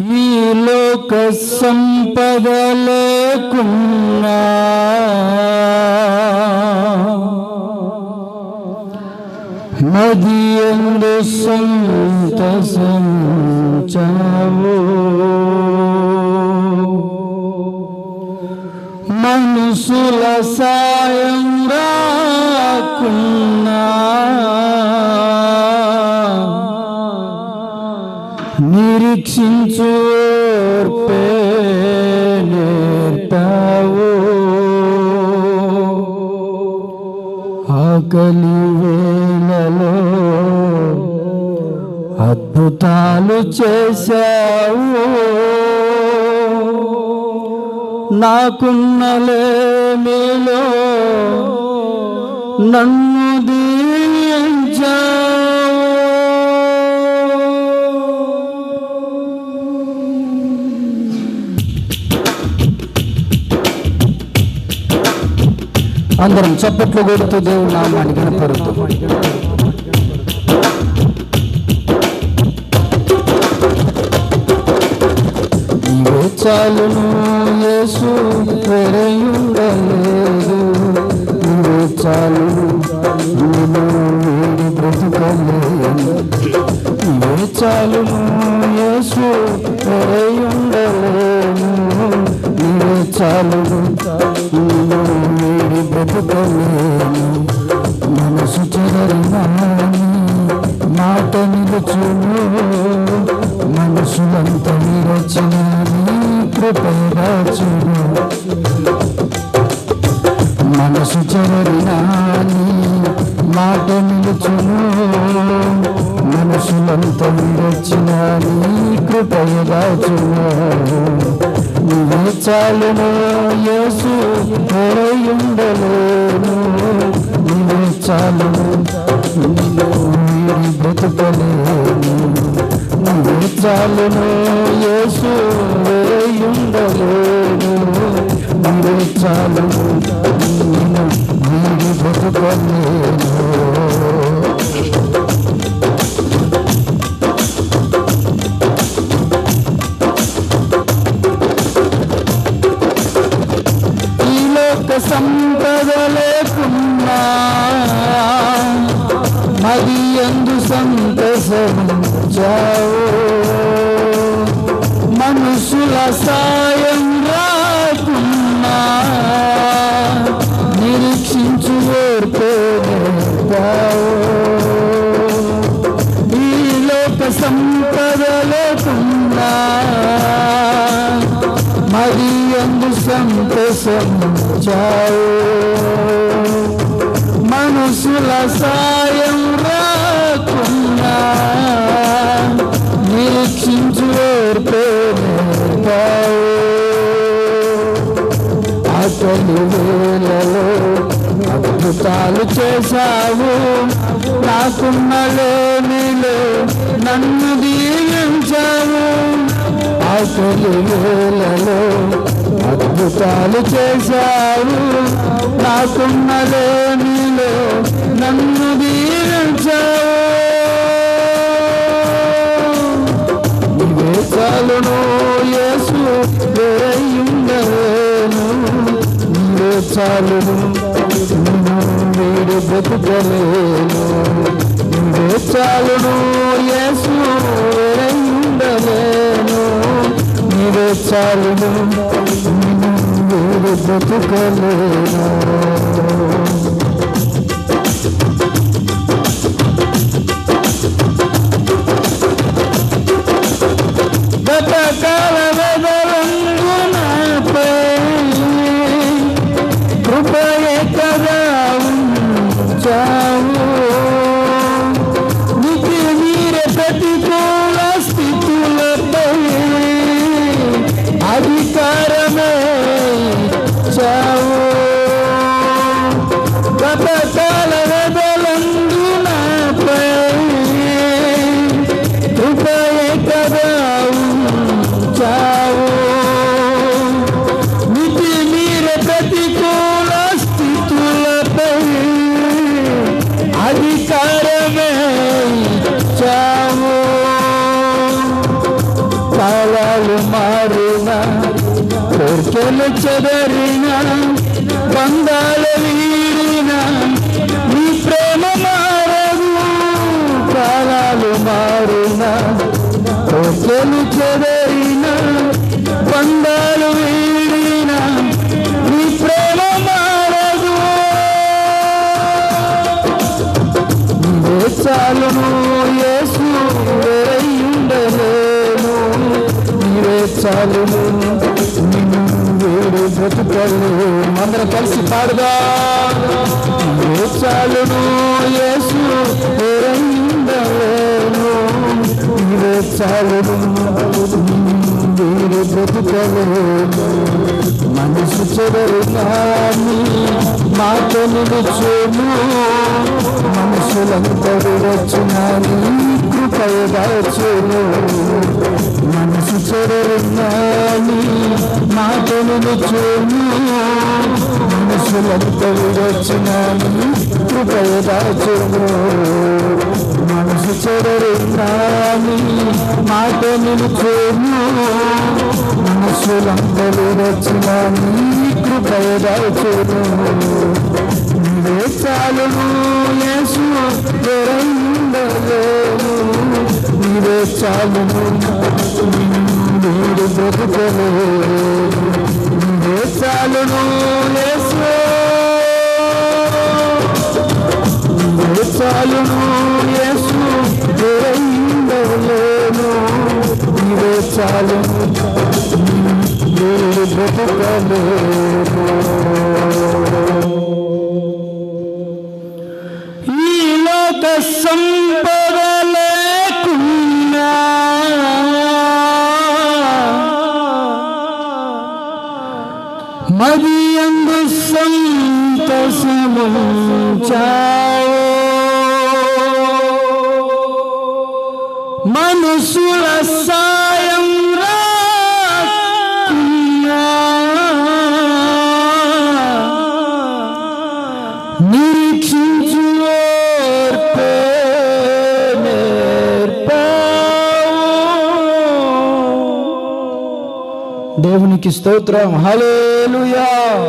ఈ లోక సంపద లేకున్నా నది ఎందు సంతసించావు మనుషుల సాయం రాకున్నా నిరీక్షించు ఓర్పే నేర్పావు ఆకలి వేళలో అద్భుతాలు చేశావు. నాకున్నలేమిలో నన్ను అందరం చప్పట్లు కొడుతూ దేవుడు నామాన్ని కనపడుతూ చాలును యేసు వేరే ఉండలేదు చాలును మనసు మాట నిలుచును మనసులంత విరచిన కృపరాచును మనసు చెరరిన మాట నిలుచును మనసులంత విరచిన నీ నువ్వే చాలును యేసు ఉండలేను చాలు చాలును నిన్ను బ్రతుకలేను నువ్వే చాలును యేసు వేయుండలేను నువ్వే చాలును సంపద లేకున్నా మది ఎందు సంతసించావు మనుషుల సాయం సంతసించావు మనుషుల సాయం రాకున్నా నిరీక్షించు ఓర్పేపావు ఆకలి అద్భుతాలు చేశావు. నాకున్న లేనిలో నన్ను దీవించావు. ఆకలి వేలలో అద్భుతాలు చేశావు. నాకున్న లేనిలో నన్ను దీవించావు నీవే యేసు వేయుండలేను నీవే చాలును వీడు బతుకలేను. నీవే చాలును యేసు వేయుండలేను నీవే చాలును నిన్ను వీడి బ్రతుకలేను గతకాల కాలు మారిన కోర్కెలు చెదరిన బంధాలు వీడిన నీ ప్రేమ మారదు కాలాలు మారిన కోర్కెలు చెదరిన బంధాలు వీడిన నీ ప్రేమ మారదు. నీవే చాలును యేసు నీవే నిన్ను వేరు బ్రతుకలేను అందరం కలిసి పాడుదా. నీవే చాలును యేసు వేరయ్యుండలేను నీవే చాలును వేరు బ్రతుకలేను మనసు చెదరు కానీ మాట నిలుచును. మనుషులంతా విరచున నీ కృపయదాచును చెదరు మాటలు మాట మనసులంతా మనుషులంతా కృపయ నీ మనసు చెదరు మాటలు మాట మనసులంతా మనసులందరూ కృపయ నీ కృపయదాచును నీవే యేసు వేరందలేను నీవే చాలును నీరు బ్రతుకలేను నీవే చాలును యేసు నీవే చాలును యేసు వేరందలేను నీవే చాలును నీరు బ్రతుకలేను ఈ లోక సంపద సంతసము మనుషుల సాయం నిరీక్షించు దేవునికి స్తోత్రం. హలో